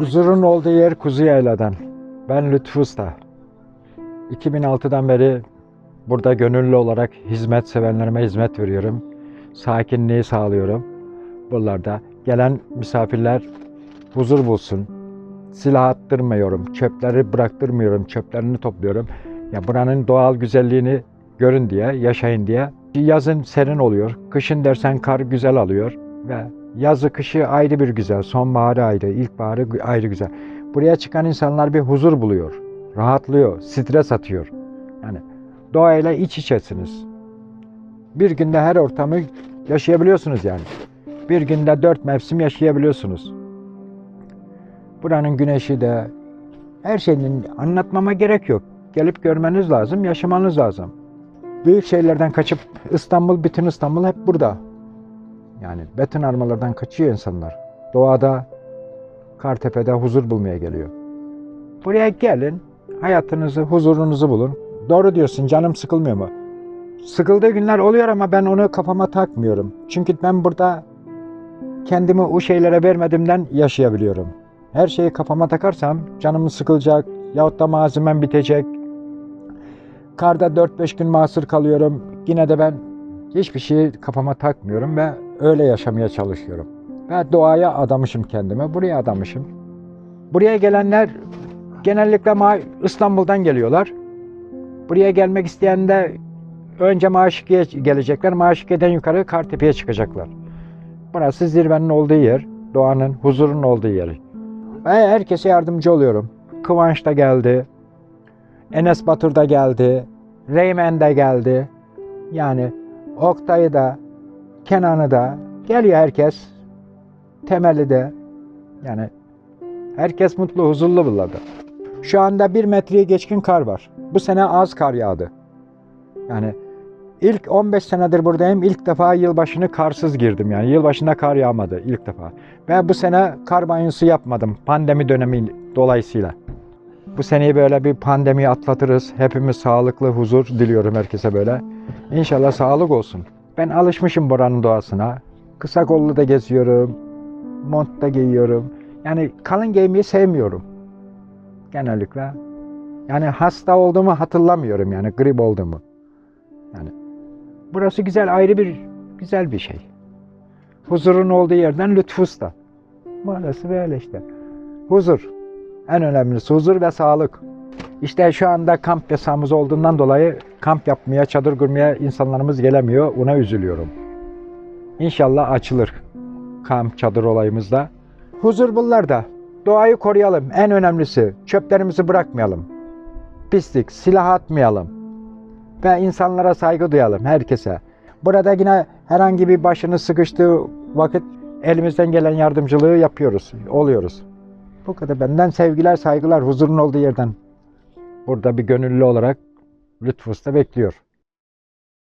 Huzurun olduğu yer Kuzu Yayla'dan. Ben Lütfü Usta. 2006'dan beri burada gönüllü olarak hizmet sevenlerime hizmet veriyorum. Sakinliği sağlıyorum. Buralarda gelen misafirler huzur bulsun. Silah attırmıyorum, çöpleri bıraktırmıyorum, çöplerini topluyorum. Ya buranın doğal güzelliğini görün diye, yaşayın diye. Yazın serin oluyor, kışın dersen kar güzel alıyor ve yazı kışı ayrı bir güzel, sonbaharı ayrı, ilkbaharı ayrı güzel. Buraya çıkan insanlar bir huzur buluyor, rahatlıyor, stres atıyor. Yani doğayla iç içesiniz. Bir günde her ortamı yaşayabiliyorsunuz yani. Bir günde dört mevsim yaşayabiliyorsunuz. Buranın güneşi de her şeyin anlatmama gerek yok. Gelip görmeniz lazım, yaşamanız lazım. Büyük şehirlerden kaçıp İstanbul, bütün İstanbul hep burada. Yani beton armalardan kaçıyor insanlar. Doğada, Kartepe'de huzur bulmaya geliyor. Buraya gelin, hayatınızı, huzurunuzu bulun. Doğru diyorsun, canım sıkılmıyor mu? Sıkıldığı günler oluyor ama ben onu kafama takmıyorum. Çünkü ben burada kendimi o şeylere vermediğimden yaşayabiliyorum. Her şeyi kafama takarsam canım sıkılacak yahut da malzemem bitecek. Karda 4-5 gün mahsur kalıyorum. Yine de ben hiçbir şeyi kafama takmıyorum ve öyle yaşamaya çalışıyorum. Ve doğaya adamışım kendime, buraya adamışım. Buraya gelenler genellikle İstanbul'dan geliyorlar. Buraya gelmek isteyen de önce Maşiki'ye gelecekler. Maşiki'den yukarı Kartepe'ye çıkacaklar. Burası zirvenin olduğu yer, doğanın, huzurun olduğu yer. Ve herkese yardımcı oluyorum. Kıvanç da geldi. Enes Batur da geldi. Reymen de geldi. Yani Oktay'ı da, Kenan'ı da geliyor herkes. Temeli de. Yani herkes mutlu, huzurlu burada. Şu anda bir metreye geçkin kar var. Bu sene az kar yağdı. Yani ilk 15 senedir buradayım. İlk defa yılbaşını karsız girdim yani. Yılbaşında kar yağmadı ilk defa. Ve bu sene kar banyosu yapmadım pandemi dönemi dolayısıyla. Bu seneyi böyle bir pandemiyi atlatırız. Hepimiz sağlıklı, huzur diliyorum herkese böyle. İnşallah sağlık olsun. Ben alışmışım buranın doğasına. Kısa kollu da geziyorum. Mont da giyiyorum. Yani kalın giymeyi sevmiyorum. Genellikle. Yani hasta olduğumu hatırlamıyorum yani grip olduğumu. Yani burası güzel ayrı bir güzel bir şey. Huzurun olduğu yerden Lütfü Usta. Burası böyle işte. Huzur. En önemlisi huzur ve sağlık. İşte şu anda kamp yasağımız olduğundan dolayı kamp yapmaya, çadır kurmaya insanlarımız gelemiyor. Ona üzülüyorum. İnşallah açılır kamp çadır olayımızda. Huzur bunlarda. Doğayı koruyalım. En önemlisi çöplerimizi bırakmayalım. Pislik, silah atmayalım. Ve insanlara saygı duyalım herkese. Burada yine herhangi bir başını sıkıştığı vakit elimizden gelen yardımcılığı yapıyoruz, oluyoruz. Bu kadar benden sevgiler, saygılar, huzurun olduğu yerden. Burada bir gönüllü olarak Lütfü Usta bekliyor.